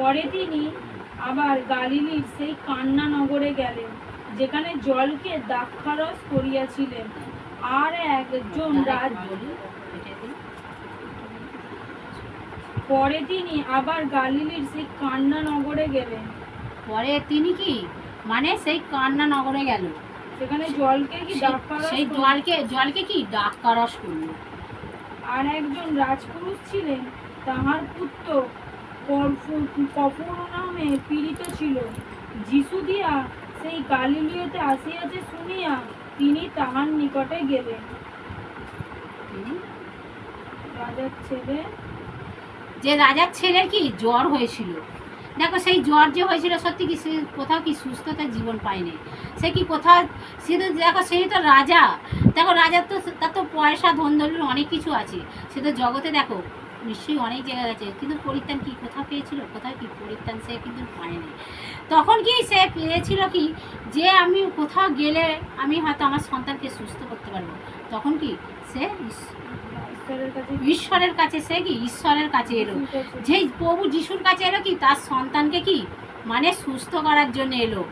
পরে তিনি আবার গালিলির সেই কান্না নগরে গেলেন যেখানে জলকে দাক্ষারস করিয়াছিলেন। আর একজন রাজ পরে তিনি আবার গালিলির সেই কান্না নগরে গেলেন। পরে তিনি কি? মানে সেই কান্না নগরে গেল। সেখানে জলকে কি সেই- জলকে জলকে কি ডাক্কারস করল আর একজন রাজপুরুষ ছিলেন তাহার পুত্র নামে পীড়িত ছিল। যিশু দিয়া সেই গালিলিওতে আসিয়াছে শুনিয়া তিনি তাহার নিকটে গেলেন। রাজার ছেলে? যে রাজার ছেলের কি জ্বর হয়েছিল? দেখো সেই জ্বর যে হয়েছিল সত্যি কি সে কোথাও কি সুস্থতার জীবন পায়নি? সে কি কোথাও সে তো দেখো সেই তো রাজা। দেখো রাজার তো তার তো পয়সা ধন অনেক কিছু আছে। সে তো জগতে দেখো নিশ্চয়ই অনেক জায়গা আছে কিন্তু পরিত্রাণ কি কোথাও পেয়েছিল? কোথায় কি পরিত্রাণ সে কিন্তু পায়নি। তখন কি সে পেয়েছিল কি যে আমি কোথাও গেলে আমি হয়তো আমার সন্তানকে সুস্থ করতে পারব? তখন কি সে ঈশ্বরের কাছে ঈশ্বরের কাছে সে কি? ঈশ্বরের কাছে এলো। যে প্রভু যিশুর কাছে এলো কি তার সন্তানকে কি? মানে সুস্থ করার জন্য এলো।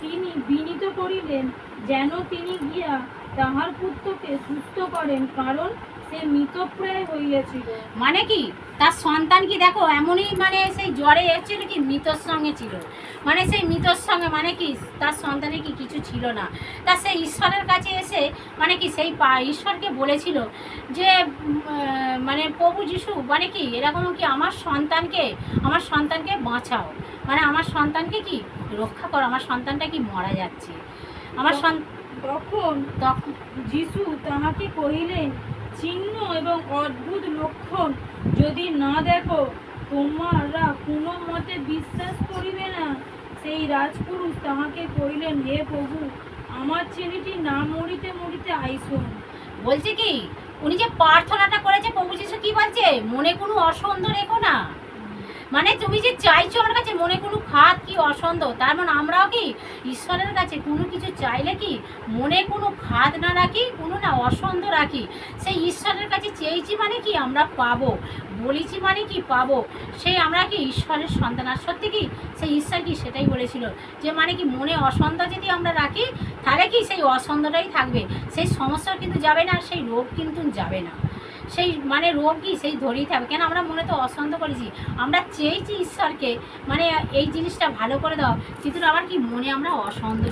তিনি বিনীত করিলেন যেন তিনি গিয়া তাহার পুত্রকে সুস্থ করেন, কারণ সে মৃতপ্রায় হইয়াছিল। মানে কি? তার সন্তান কি দেখো, এমনই মানে সেই জ্বরে এসেছিল কি? মৃতর সঙ্গে ছিল। মানে সেই মৃতর সঙ্গে মানে কি? তার সন্তানের কি কিছু ছিল না। তা সেই ঈশ্বরের কাছে এসে মানে কি সেই পা ঈশ্বরকে বলেছিল যে মানে প্রভু যিশু মানে কি? এরকম কি আমার সন্তানকে আমার সন্তানকে বাঁচাও। মানে আমার সন্তানকে কি? রক্ষা করো। আমার সন্তানটা কি মারা যাচ্ছে? আমার সন্তান তখন যিশু তাহাকে কহিলেন, চিহ্ন এবং অদ্ভুত লক্ষণ যদি না দেখো, তোমরা কোনো মতে বিশ্বাস করিবে না। সেই রাজপুরুষ তাহাকে কহিলেন, হে প্রভু, আমার ছেলেটি না মরিতে মরিতে আইসুন। বলছে কি, উনি যে প্রার্থনাটা করেছে, প্রভু যিশু কি বলছে? মনে কোনো অসন্দ রেখো না। মানে তুমি যে চাইছো আমার কাছে মনে কোনো খাত কি অসন্দ? তার মানে আমরাও কি ঈশ্বরের কাছে কোনো কিছু চাইলে কি মনে কোনো খাত না রাখি, কোনো না অসন্দ রাখি? সেই ঈশ্বরের কাছে চেয়েছি মানে কি আমরা পাবো, বলেছি মানে কি পাবো? সেই আমরা কি ঈশ্বরের সন্তান। আর সত্যি কি সেই ঈশ্বর কি সেটাই বলেছিল যে মানে কি মনে অসন্দ যদি আমরা রাখি, তাহলে কি সেই অসন্দটাই থাকবে। সেই সমস্যা কিন্তু যাবে না, সেই রোগ কিন্তু যাবে না। সেই মানে রোগই সেই ধরেই থাকবে। কেন আমরা মনে তো অসন্ত করেছি। আমরা চেয়েছি ঈশ্বরকে মানে এই জিনিসটা ভালো করে দাও কিন্তু আবার কি মনে আমরা অসন্ত